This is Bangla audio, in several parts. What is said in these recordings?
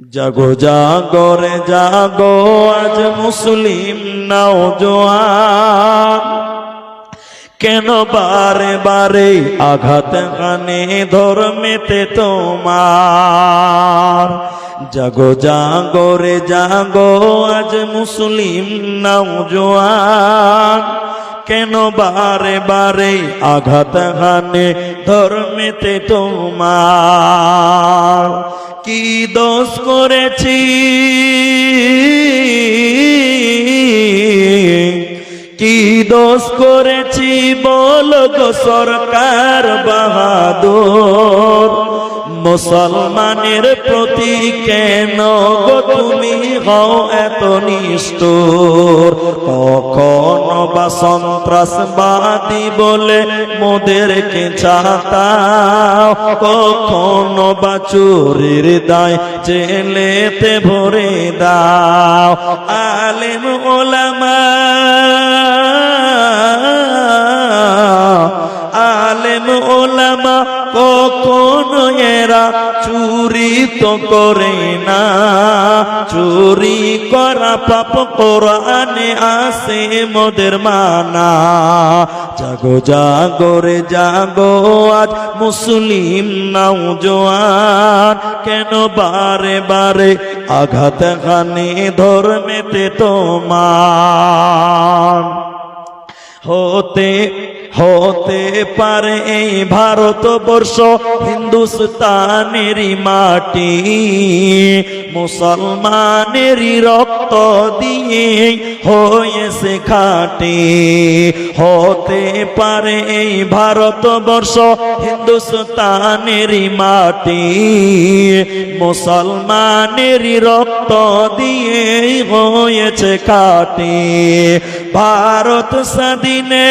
জাগো জাগরে জাগো, আজ মুসলিম নাও জোয়ান। কেন বারে বারে আঘাত কানে ধর্মেতে তোমার? জাগো জাগো রে, জাগো, আজ মুসলিম নাও জোয়ান। কেন বারে বারে আঘাত হানে ধর্মেতে তোমার? কি দোষ করেছি? কি দোষ করেছি বল গো সরকার বাহাদুর? মুসলমানের প্রতি কেন গো তুমি হও এত নিষ্ঠুর? কখনো বা সন্ত্রাসবাদী বলে মোদেরকে চাতাও। কখনো বা চোরের দায় জেলেতে ভরে দাও। আলেম ওলামা আলেম ওলামা কখনো এরা চুরি তো করে না। চুরি করা পাপ কোরআনে আসে মোদের মানা। জাগো জাগো রে, জাগো, আজ মুসলিম নাও জোয়ান। কেন বারে বারে আঘাত খানে ধর্মেতে তোমার? হতে হতে পারে এই ভারতবর্ষ হিন্দুস্তানেরই মাটি। মুসলমানেরই রক্ত দিয়ে হয়েছে খাটি। হতে পারে এই ভারতবর্ষ হিন্দুস্তানেরই মাটি। মুসলমানেরই রক্ত দিয়ে হয়েছে খাটি। ভারত স্বাধীনে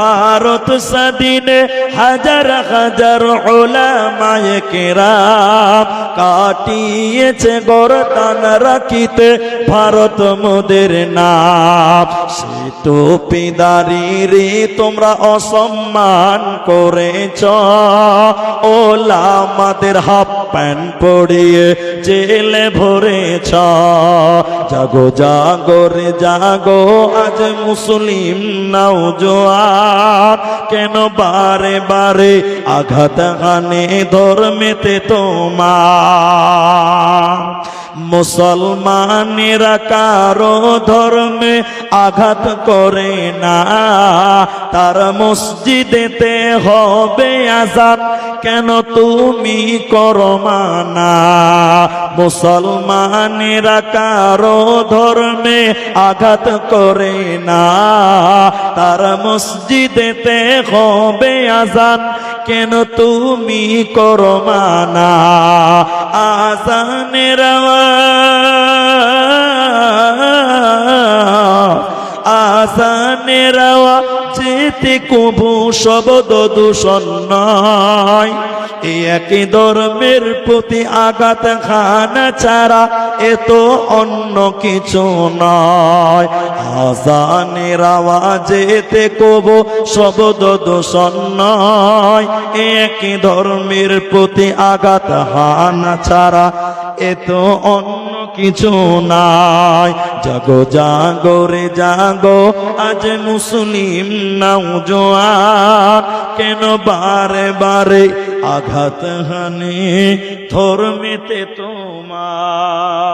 ভারত স্বাধীনে হাজার হাজার ওলামায়ে কেরাম কাটিয়েছে গরদান রাখিতে ভারত মোদের নাম। সে তো পিদারি তোমরা অসম্মান করেছ। ওলামাদের হাফ প্যান্ট পড়িয়ে জেলে ভরেছ। জাগো জাগো রে, জাগো, আজ মুসলিম নাও জোয়ার কেন বারে বারে আঘাত হানে ধর্মেতে তোমার? মুসলমানেরা কারও ধর্মে আঘাত করে না। তার মসজিদেতে হবে আজাদ কেন তুমি করো মানা? মুসলমানেরা কারও ধর্মে আঘাত করে না। তার মসজিদেতে হবে আজাদ কেন তুমি করো মানা আসানের যেতে কবু শব্দ দূষণ নয় একই ধর্মের প্রতি আঘাত খানা ছাড়া এত অন্য কিছু নয়। আজানের আওয়াজেতে কব শব্দ দূষণ নয় একই ধর্মের প্রতি আঘাত হানা ছাড়া এত অন্য কিছু নাই। জাগো জাগো রে, জাগো, আজ মুসলিম নাও জোয়ার। কেন বারে বারে আঘাত হানে ধর্মেতে তোমার?